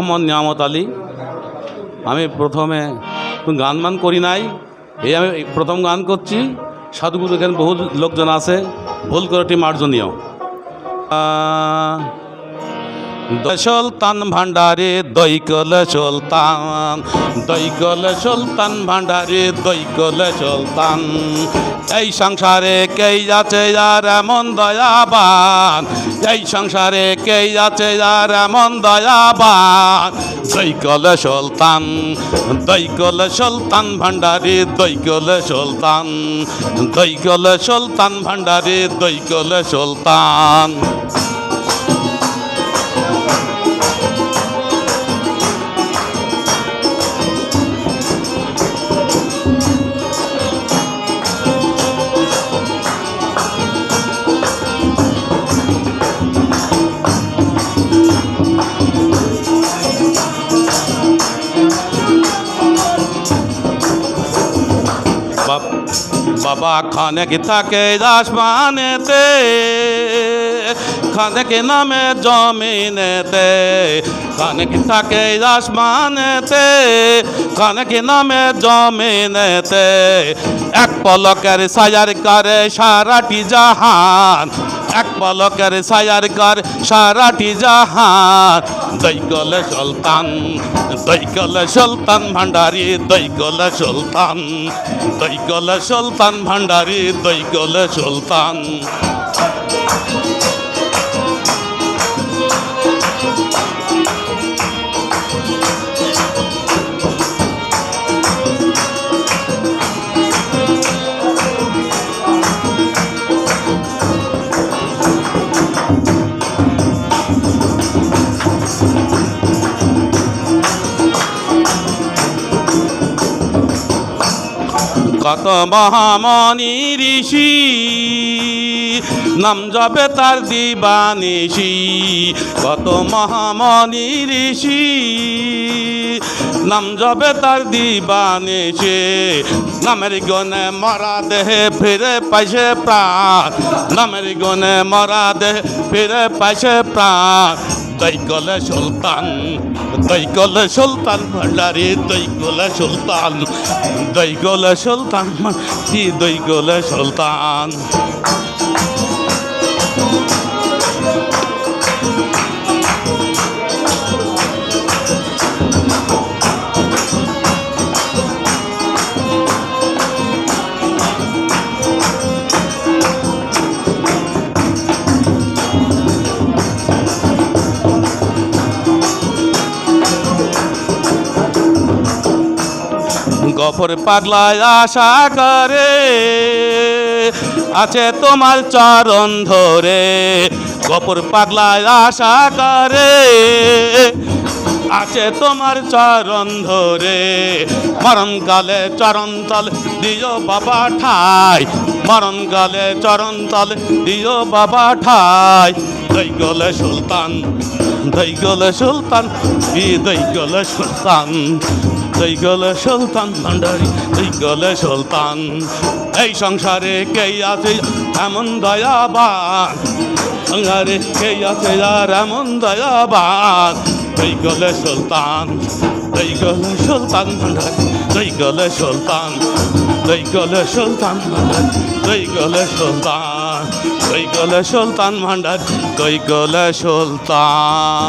আমার নিয়ামত আলী, আমি প্রথমে গান মান করি নাই। এই আমি প্রথম গান করছি, সাধুগুরু এখানে বহু লোকজন আছে, ভুল করে করেটি মার্জনীয় সুলতান ভান্ডারে দৈকল সুলতান দৈকল সুলতান ভান্ডারে দৈকল সুলতান। এই সংসারে কে আছে যার এমন দয়াবান? এই সংসারে কে আছে যার এমন দয়াবান? দৈকল সুলতান দৈকল সুলতান ভান্ডারে দৈকল সুলতান দৈকল সুলতান ভান্ডারে দৈকল সুলতান। বাবা খানেক থাকে আসমানেতে খানেক নামে জমিনেতে, খানেক থাকে আসমানেতে, খানেক নামে জমিনেতে। এক পলকের সায়ার করে সারাটি জাহান, এক পলকের সায়ার কর সারাটি জাহান। দৈকল সুলতান দৈকল সুলতান ভান্ডারি দৈকল সুলতান দৈকল সুলতান ভান্ডারি দৈকল সুলতান। Música কত মহামণি ঋষি। নাম জপে তার দিবানিষি। কত মহামণি ঋষি। নাম জপে তার দিবানিষি। নামের গনে মরা দেহে ফিরে পাইছে প্রাণ। নামের গনে মরা দেহে ফিরে পাইছে প্রাণ। দৈকল সুলতান দৈকল সুলতান ভাল্লারে তাই গলা সুলতান দৈকল সুলতান কি দৈকল সুলতান। গফর পাগলায় আশা করে আছে তোমার চরণ ধরে। গফর পাগলায় আশা করে আছে তোমার চরণ ধরে। মরণ কালে চরণ তল দিও বাবা ঠাই। মরণ কালে চরণ তল দিও বাবা ঠাই। দই গলে সুলতান দই গলে সুলতান ই দই গলে সুলতান? দই গলে সুলতান ভান্ডারি দই গলে সুলতান। এই সংসারে কে আছে এমন দয়াবান? সংসারে কে আছে আর এমন দয়াবান? দই গলে সুলতান দই গলে সুলতান ভান্ডার দই গলে সুলতান দই গলে সুলতান ভান্ডার দই গলে সুলতান দই গলে সুলতান ভান্ডার দই গলে সুলতান।